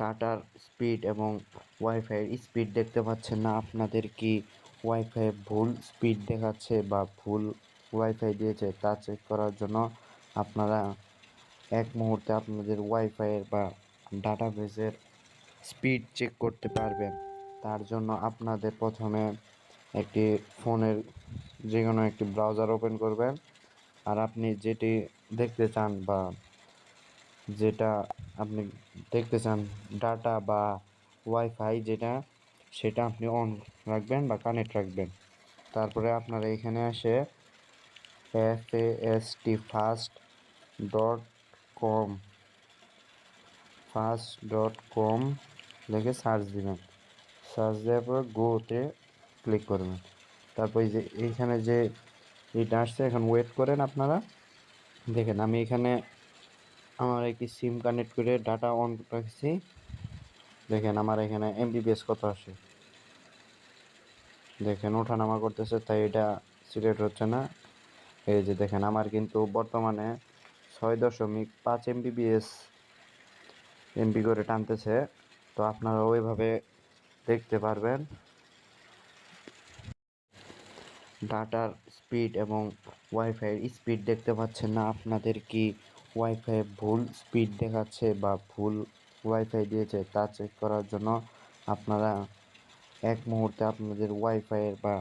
ডাটার স্পিড এবং ওয়াইফাইয়ের স্পিড দেখতে পাচ্ছেন না। আপনাদের কি ওয়াইফাই ভুল স্পিড দেখাচ্ছে বা ভুল ওয়াইফাই দিয়েছে তা চেক করার জন্য আপনারা এক মুহূর্তে আপনাদের ওয়াইফাইয়ের বা ডাটা বেসের স্পিড চেক করতে পারবেন। তার জন্য আপনাদের প্রথমে একটি ফোনের যে কোনো একটি ব্রাউজার ওপেন করবেন। আর আপনি যেটি দেখতে চান বা যেটা আপনি দেখতে চান ডাটা বা ওয়াইফাই যেটা, সেটা আপনি অন রাখবেন বা কানেক্ট রাখবেন। তারপরে আপনারা এখানে আসে F S T fast dot com fast dot com লিখে সার্চ দিবেন। সার্চ দেওয়ার পর গোতে ক্লিক করবেন। তারপর যে এইখানে যে এটা আসছে, এখন ওয়েট করেন আপনারা। দেখেন আমি এখানে আমার একটি সিম কানেক্ট করে ডাটা অন রাখছি। দেখেন আমার এখানে এমবিবিএস কত আসে? দেখেন ওঠানামা করতেছে, তাই এটা সিলেক্ট হচ্ছে না। এই যে দেখেন, আমার কিন্তু বর্তমানে ছয় দশমিক পাঁচ এমবিবিএস এমবি করে টানতেছে। তো আপনারা ওইভাবে দেখতে পারবেন। ডাটার স্পিড এবং ওয়াইফাইয়ের স্পিড দেখতে পাচ্ছেন না। আপনাদের কি ওয়াইফাই ভুল স্পিড দেখাচ্ছে বা ভুল ওয়াইফাই দিয়েছে, তা চেক করার জন্য আপনারা এক মুহূর্তে আপনাদের ওয়াইফাইয়ের বা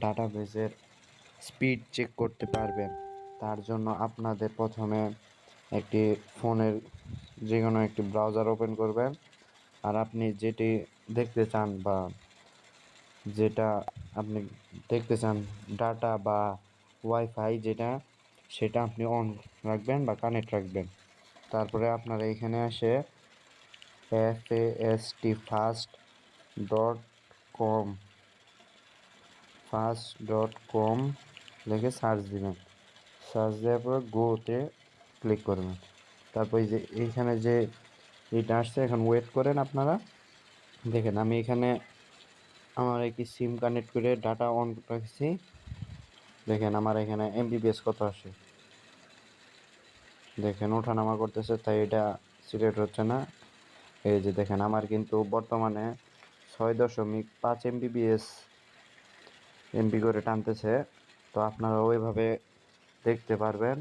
ডাটা বেসের স্পিড চেক করতে পারবেন। তার জন্য আপনাদের প্রথমে একটি ফোনের যে কোনো একটি ব্রাউজার ওপেন করবেন। আর আপনি যেটি দেখতে চান বা যেটা আপনি দেখতে চান ডাটা বা ওয়াইফাই যেটা সেটা আপনি অন রাখবেন বা কানেক্ট রাখবেন। তারপরে আপনারা এখানে আসে F S T fast dot com fast dot com লিখে সার্চ দিবেন। সার্চ দেওয়ার পর গোতে ক্লিক করবেন। তারপর যে এইখানে যে এটা আসছে, এখন ওয়েট করেন আপনারা। দেখেন আমি এখানে আমার একটি সিম কানেক্ট করে ডাটা অন রাখছি। দেখেন আমার এখানে এমবিবিএস কত আসে? দেখেন, ওঠানামা করতেছে, তাই এটা সিলেক্ট হচ্ছে না। এই যে দেখেন, আমার কিন্তু বর্তমানে ছয় দশমিক পাঁচ এমবিবিএস এমবি করে টানতেছে। তো আপনারা ওইভাবে দেখতে পারবেন।